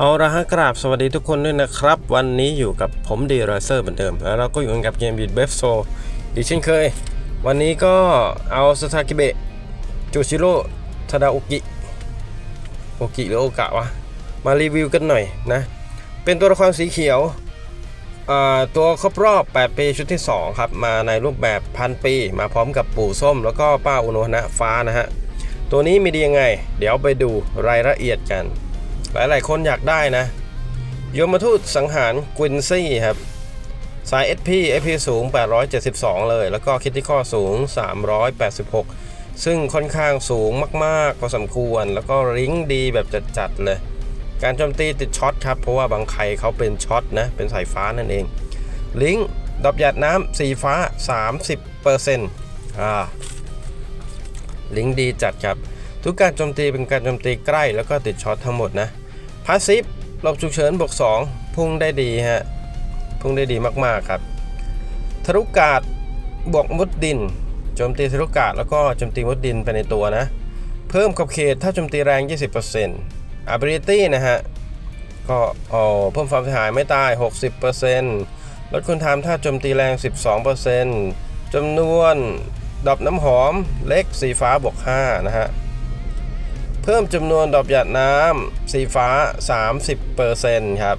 เอาละฮะกราบสวัสดีทุกคนด้วยนะครับ วันนี้อยู่กับผมดีรอยเซอร์เหมือนเดิม แล้วเราก็อยู่กันกับเกมบีดเบฟโซดีเช่นเคย วันนี้ก็เอาสทากิเบะจูชิโร่ทาดาโอกิโอกิหรือโอกะวะ มารีวิวกันหน่อยนะ เป็นตัวละครสีเขียวตัวครบรอบ 8 ปีชุดที่ 2 ครับ มาในรูปแบบพันปี มาพร้อมกับปู่ส้ม แล้วก็ป้าอุโนนะฟ้านะฮะ ตัวนี้มีดียังไง เดี๋ยวไปดูรายละเอียดกัน หลายๆ คนอยากได้นะ ยมทูตสังหารกวินซี่ครับ สาย SP SP สูง 872 เลย แล้วก็คิดที่ข้อสูง 386 ซึ่งค่อนข้างสูงมากๆพอสมควร แล้วก็ลิงดีแบบจัดๆเลย การโจมตีติดช็อตครับ เพราะว่าบางใครเขาเป็นช็อตนะ เป็นสายฟ้านั่นเอง ลิงดอกหยาดน้ำสีฟ้า 30%อ่าลิงดีจัดครับ ทุกการโจมตีเป็นการโจมตีใกล้แล้วก็ติดช็อตทั้งหมดนะพาสซีฟหลบฉุกเฉินบวก2พุ่งได้ดีฮะ พุ่งได้ดีมากๆครับ ทะลุกาดบวกมุดดินโจมตีทะลุกาดแล้วก็โจมตีมุดดินไปในตัวนะ เพิ่มขอบเขตถ้าโจมตีแรง 20% ability นะฮะ ก็อ๋อเพิ่มความเสียหายไม่ตาย 60%ลดคุณทามถ้าโจมตีแรง 12%จำนวนดอกน้ำหอมเล็กสีฟ้าบวก5นะฮะ พิ่มจำนวนดอกหยาดน้ำสีฟ้า 30%ครับ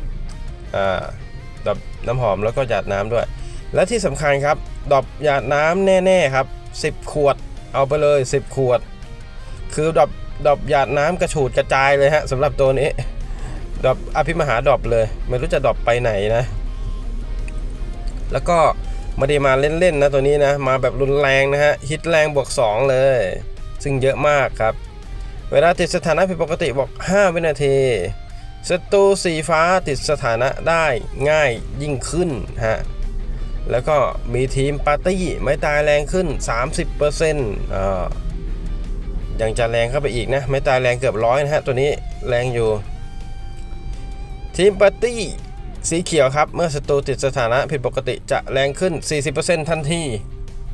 อ่าดอกน้ำหอมแล้วก็หยาดน้ำด้วย และที่สำคัญครับ ดอกหยาดน้ำแน่ๆครับ 10 ขวดเอาไปเลย 10 ขวด คือดอกดอกหยาดน้ำกระฉูดกระจายเลยฮะสำหรับตัวนี้ดอกอภิมหาดอกเลย ไม่รู้จะดอกไปไหนนะ แล้วก็ไมาได้มาเล่นๆนะตัวนี้นะ มาแบบรุนแรงนะฮะฮิตแรงบวก2เลย ซึ่งเยอะมากครับ เวลาติดสถานะผิดปกติบอก 5 วินาทีศัตรูสีฟ้าติดสถานะได้ง่ายยิ่งขึ้นฮะ แล้วก็มีทีมปาร์ตี้ไม่ตายแรงขึ้น 30%อ่ายังจะแรงเข้าไปอีกนะ ไม่ตายแรงเกือบร้อยนะฮะ ตัวนี้แรงอยู่ ทีมปาร์ตี้สีเขียวครับ เมื่อศัตรูติดสถานะผิดปกติจะแรงขึ้น 40%ทันที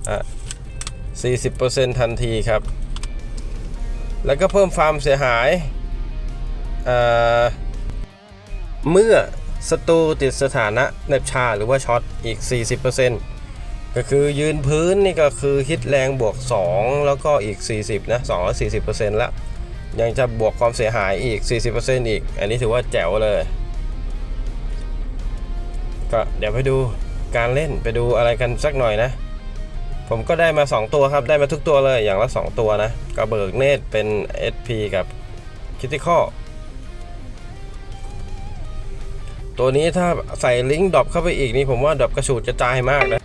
อะ40%ทันทีครับ แล้วก็เพิ่มความเสียหายอ่าเมื่อศัตรูติดสถานะเนบชาหรือว่าช็อตอีก 40%ก็คือยืนพื้นนี่ก็คือฮิตแรงบวก 2 แล้วก็อีก 40นะ240%แล้ว ยังจะบวกความเสียหายอีก 40%อีก อันนี้ถือว่าแจ๋วเลย ก็เดี๋ยวไปดูการเล่นไปดูอะไรกันสักหน่อยนะ ผมก็ได้มา 2 ตัวครับ ได้มาทุกตัวเลยอย่างละ 2 ตัวนะกระเบิกเนตรเป็น SP กับคิติคอตัวนี้ถ้าใส่ลิงก์ดรอปเข้าไปอีกนี่ผมว่าดรอปกระฉูดกระจายมากนะ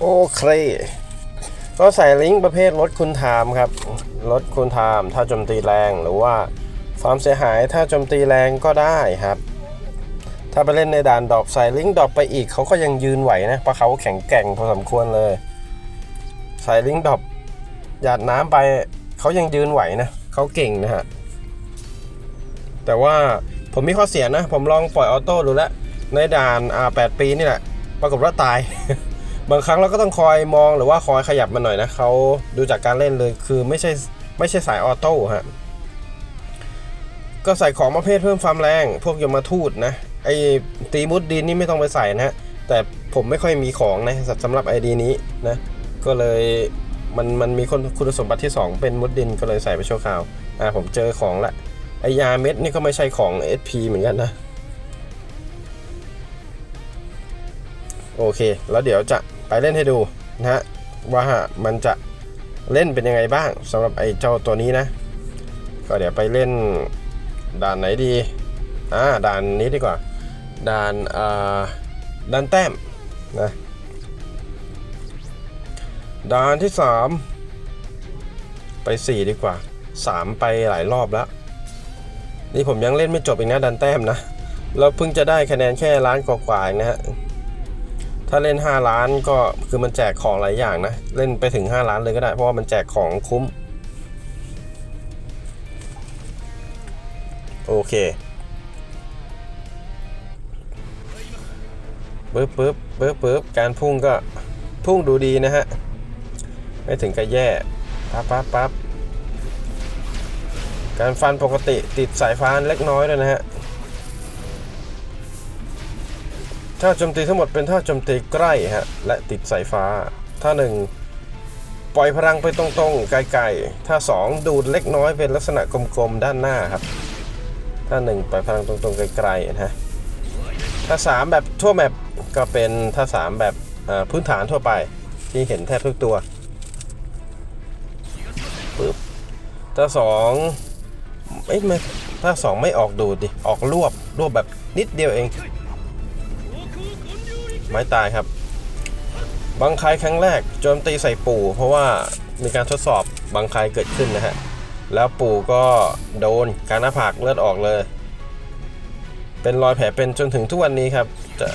โอเค ก็ใส่ลิงก์ประเภทลดคุณไทม์ครับลดคุณไทม์ถ้าโจมตีแรงหรือว่าความเสียหายถ้าโจมตีแรงก็ได้ครับ ถ้าไปเล่นในด่านดอปใส่ลิงดอปไปอีกเขาก็ยังยืนไหวนะเพราะเขาแข็งแกร่งพอสมควรเลยใส่ลิงดอปหยาดน้ำไปเขายังยืนไหวนะเขาเก่งนะฮะแต่ว่าผมมีข้อเสียนะ ผมลองปล่อยออโต้ดูแล้วในด่านอ่าแปดปีนี่แหละ ปรากฏว่าตาย บางครั้งเราก็ต้องคอยมองหรือว่าคอยขยับมันหน่อยนะเขาดูจากการเล่นเลยคือไม่ใช่ไม่ใช่สายออโต้ฮะก็ใส่ของประเภทเพิ่มความแรง พวกยมทูตนะ ไอตีมุดดินนี่ไม่ต้องไปใส่นะฮะแต่ผมไม่ค่อยมีของนะสำหรับไอดีนี้นะก็เลยมันมันมีคนคุณสมบัติที่ 2 เป็นมุดดินก็เลยใส่ไปชั่วคราวอ่าผมเจอของละไอยาเม็ดนี่ก็ไม่ใช่ของ SP เหมือนกันนะ โอเค แล้วเดี๋ยวจะไปเล่นให้ดูนะฮะว่ามันจะเล่นเป็นยังไงบ้างสำหรับไอเจ้าตัวนี้นะ ก็เดี๋ยวไปเล่นด่านไหนดี อ่าด่านนี้ดีกว่า ด่านอ่าด่านแต้มนะด่านที่ 3 ไป 4 ดีกว่า 3 ไปหลายรอบแล้ว นี่ผมยังเล่นไม่จบอีกนะดันแต้มนะเราเพิ่งจะได้คะแนนแค่ล้านกว่าๆเองนะฮะถ้าเล่น 5 ล้านก็คือมันแจกของหลายอย่างนะ เล่นไปถึง 5 ล้านเลยก็ได้ เพราะว่ามันแจกของคุ้ม โอเค ปึ๊บปึ๊บปึ๊บปึ๊บการพุ่งก็พุ่งดูดีนะฮะ ไม่ถึงกับแย่ปั๊บปั๊บปั๊บการฟันปกติติดสายฟ้าเล็กน้อยด้วยนะฮะท่าโจมตีทั้งหมดเป็นท่าโจมตีใกล้ฮะและติดสายฟ้า ท่าหนึ่งปล่อยพลังไปตรงๆ ไกลๆท่าสองดูดเล็กน้อยเป็นลักษณะกลมๆด้านหน้าครับ ท่าหนึ่งปล่อยพลังตรงๆไกลๆนะฮะท่าสามแบบทั่วแมป ก็เป็นท่าสามแบบพื้นฐานทั่วไปที่เห็นแทบทุกตัวปึ๊บท่าสองไม่ท่าสองไม่ออกดูดดิ ออกรวบรวบแบบนิดเดียวเอง ไม้ตายครับบังคายครั้งแรกโจมตีใส่ปู่ เพราะว่ามีการทดสอบบังคายเกิดขึ้นนะฮะ แล้วปู่ก็โดนการหน้าผากเลือดออกเลย เป็นรอยแผลเป็นจนถึงทุกวันนี้ครับจะ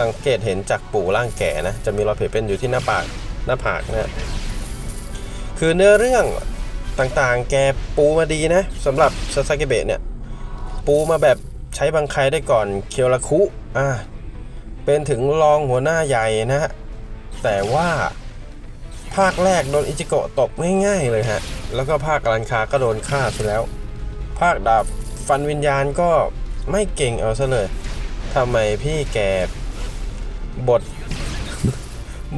สังเกตเห็นจากปู่ร่างแก่นะจะมีรอยแผลเป็นอยู่ที่หน้าปากหน้าผากนะฮะคือเนื้อเรื่องต่างๆ แกปูมาดีนะสำหรับซาซาเกเบะเนี่ย ปูมาแบบใช้บังใคายได้ก่อนเคียวราคุอ่าเป็นถึงรองหัวหน้าใหญ่นะฮะแต่ว่าภาคแรกโดนอิจิโกะตบง่ายๆเลยฮะ แล้วก็ภาคกรันคาก็โดนฆ่าไปแล้ว ภาคดาบฟันวิญญาณก็ไม่เก่งเอาซะเลยทำไมพี่แก บท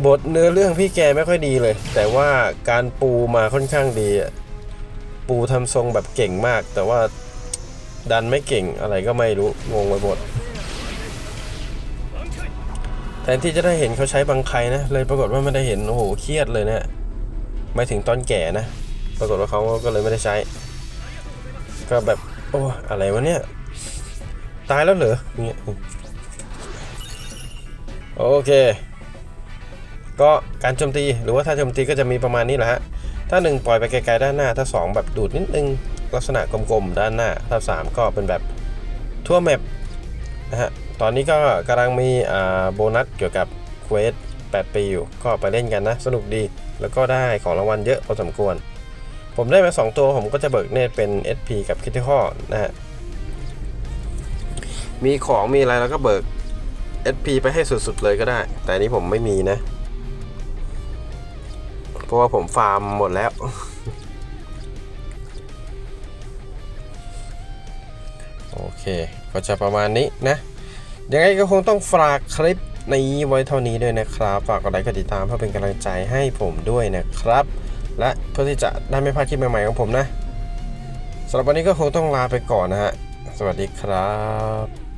บทเนื้อเรื่องพี่แกไม่ค่อยดีเลย แต่ว่าการปูมาค่อนข้างดีอะปูทำทรงแบบเก่งมาก แต่ว่าดันไม่เก่งอะไรก็ไม่รู้งงไปหมดแทนที่จะได้เห็นเขาใช้บังไคนะ เลยปรากฏว่าไม่ได้เห็น โอ้โห เครียดเลยเนะี่ยไม่ถึงตอนแก่นะ ปรากฏว่าเขาก็เลยไม่ได้ใช้ ก็แบบ โอ้ อะไรวะเนี่ย ตายแล้วเหรอเงี้ย โอเค ก็การโจมตีหรือว่าถ้าโจมตีก็จะมีประมาณนี้แหละฮะ ถ้าหนึ่งปล่อยไปไกลๆด้านหน้า ถ้าสองแบบดูดนิดนึง ลักษณะกลมๆด้านหน้า ถ้าสามก็เป็นแบบทั่วแมปนะฮะ ตอนนี้ก็กำลังมีโบนัสเกี่ยวกับเควส8 ปีอยู่ ก็ไปเล่นกันนะ สนุกดี แล้วก็ได้ของรางวัลเยอะพอสมควร ผมได้มา 2 ตัวผมก็จะเบิกเนตเป็น SP กับคิ t ที่ข้อนะฮะ มีของมีอะไรแล้วก็เบิก SP ไปให้สุดๆเลยก็ได้ แต่นนี้ผมไม่มีนะ เพราะว่าผมฟาร์มหมดแล้ว โอเค ก็จะประมาณนี้นะ ยังไงก็คงต้องฝากคลิปนี้ไว้เท่านี้ด้วยนะครับ ฝากกดไลค์กดติดตามเพื่อเป็นกำลังใจให้ผมด้วยนะครับ และเพื่อที่จะได้ไม่พลาดคลิปใหม่ๆของผมนะสำหรับวันนี้ก็คงต้องลาไปก่อนนะฮะ สวัสดีครับ